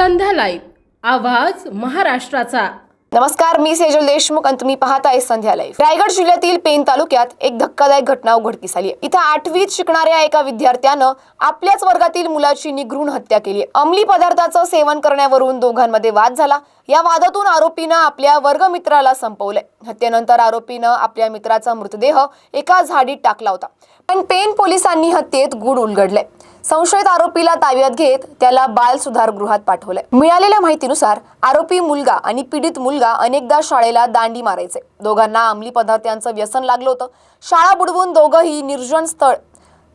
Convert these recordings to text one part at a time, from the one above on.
Live आवाज महाराष्ट्राचा. नमस्कार मी सेजल देशमुख आणि तुम्ही पाहताय संध्या लाईव्ह. रायगड जिल्ह्यातील पेन तालुक्यात एक धक्कादायक घटना उघडकीस आली इथं आठवीत शिकणाऱ्या एका विद्यार्थ्यानं आपल्याच वर्गातील मुलाची निगृण हत्या केली अंमली पदार्थाचं सेवन करण्यावरून दोघांमध्ये वाद झाला. या वादातून आरोपीनं आपल्या वर्गमित्राला संपवलंय. हत्येनंतर आरोपीनं आपल्या मित्राचा मृतदेह एका झाडीत टाकला होता. पण पेन पोलिसांनी हत्येत गुड उलगडलंय. संशयित आरोपीला ताब्यात घेत त्याला बाल सुधार गृहात पाठवलंय. मिळालेल्या माहितीनुसार आरोपी मुलगा आणि पीडित मुलगा अनेकदा शाळेला दांडी मारायचे. दोघांना अंमली पदार्थांचं व्यसन लागलं होतं. शाळा बुडवून दोघंही निर्जन स्थळ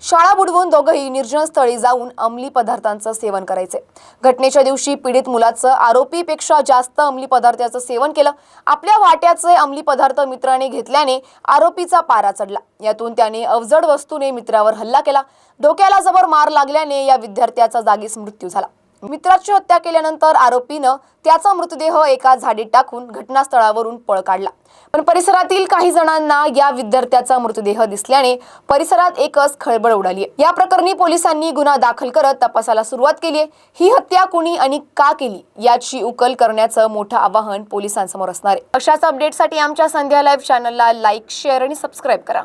शाळा बुडवून दोघंही निर्जनस्थळी जाऊन अंमली पदार्थांचं सेवन करायचे. घटनेच्या दिवशी पीडित मुलाचं आरोपीपेक्षा जास्त अंमली पदार्थाचं सेवन केलं. आपल्या वाट्याचे अंमली पदार्थ मित्राने घेतल्याने आरोपीचा पारा चढला. यातून त्याने अवजड वस्तूने मित्रावर हल्ला केला. डोक्याला जबर मार लागल्याने या विद्यार्थ्याचा जागीच मृत्यू झाला. मित्राची हत्या केल्यानंतर आरोपीनं त्याचा मृतदेह एका झाडीत टाकून घटनास्थळावरून पळ काढला. पण परिसरातील काही जणांना या विद्यार्थ्याचा मृतदेह दिसल्याने परिसरात एकच खळबळ उडाली या प्रकरणी पोलिसांनी गुन्हा दाखल करत तपासाला सुरुवात केली ही हत्या कुणी आणि का केली याची उकल करण्याचं मोठं आवाहन पोलिसांसमोर असणार आहे. अशाच अपडेटसाठी आमच्या संध्या लाईव्ह चॅनलला लाईक शेअर आणि सबस्क्राईब करा.